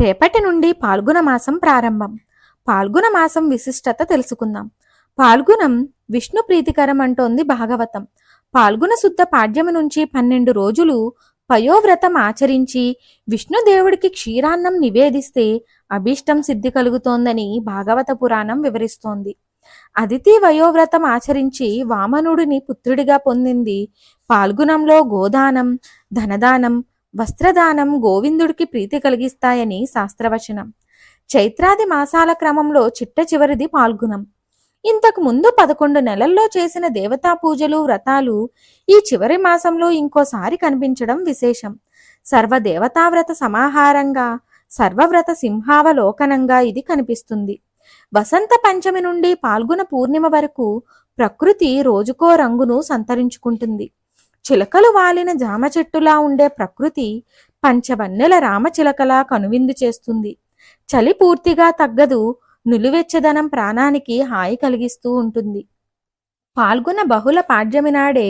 రేపటి నుండి పాల్గొన మాసం ప్రారంభం. పాల్గొన మాసం విశిష్టత తెలుసుకుందాం. పాల్గుణం విష్ణు ప్రీతికరం అంటోంది భాగవతం. పాల్గొన శుద్ధ పాడ్యము నుంచి పన్నెండు రోజులు పయోవ్రతం ఆచరించి విష్ణుదేవుడికి క్షీరాన్నం నివేదిస్తే అభీష్టం సిద్ధి కలుగుతోందని భాగవత పురాణం వివరిస్తోంది. అదితి వయోవ్రతం ఆచరించి వామనుడిని పుత్రుడిగా పొందింది. పాల్గుణంలో గోదానం ధనదానం వస్త్రదానం గోవిందుడికి ప్రీతి కలిగిస్తాయని శాస్త్రవచనం. చైత్రాది మాసాల క్రమంలో చిట్ట చివరిది పాల్గుణం. ఇంతకు ముందు పదకొండు నెలల్లో చేసిన దేవతా పూజలు వ్రతాలు ఈ చివరి మాసంలో ఇంకోసారి కనిపించడం విశేషం. సర్వదేవతావ్రత సమాహారంగా సర్వవ్రత సింహావలోకనంగా ఇది కనిపిస్తుంది. వసంత పంచమి నుండి పాల్గొన పూర్ణిమ వరకు ప్రకృతి రోజుకో రంగును సంతరించుకుంటుంది. చిలకలు వాలిన జామ చెట్టులా ఉండే ప్రకృతి పంచవన్నెల రామచిలకలా కనువిందు చేస్తుంది. చలి పూర్తిగా తగ్గదు నులివెచ్చదనం ప్రాణానికి హాయి కలిగిస్తూ ఉంటుంది. పాల్గొన్న బహుళ పాడ్యమినాడే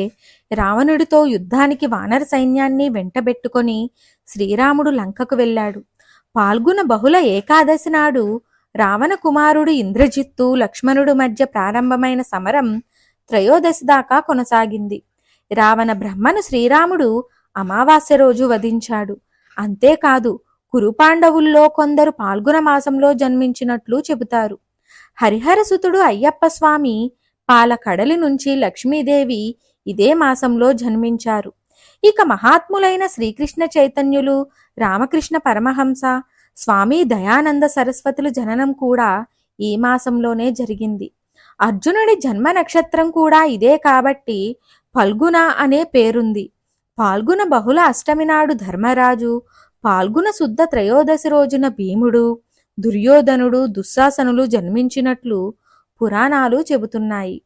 రావణుడితో యుద్ధానికి వానర సైన్యాన్ని వెంటబెట్టుకొని శ్రీరాముడు లంకకు వెళ్ళాడు. పాల్గొన బహుళ ఏకాదశి నాడు రావణ కుమారుడు ఇంద్రజిత్తు లక్ష్మణుడు మధ్య ప్రారంభమైన సమరం త్రయోదశి దాకా కొనసాగింది. రావణ బ్రహ్మను శ్రీరాముడు అమావాస్య రోజు వధించాడు. అంతేకాదు కురుపాండవుల్లో కొందరు పాల్గొన మాసంలో జన్మించినట్లు చెబుతారు. హరిహరసుతుడు అయ్యప్ప స్వామి పాలకడలి నుంచి లక్ష్మీదేవి ఇదే మాసంలో జన్మించారు. ఇక మహాత్ములైన శ్రీకృష్ణ చైతన్యులు రామకృష్ణ పరమహంస స్వామి దయానంద సరస్వతులు జననం కూడా ఈ మాసంలోనే జరిగింది. అర్జునుడి జన్మ నక్షత్రం కూడా ఇదే కాబట్టి ఫల్గుణ అనే పేరుంది. పాల్గొన బహుళ అష్టమి నాడు ధర్మరాజు పాల్గొన శుద్ధ త్రయోదశి రోజున భీముడు దుర్యోధనుడు దుశ్శాసనులు జన్మించినట్లు పురాణాలు చెబుతున్నాయి.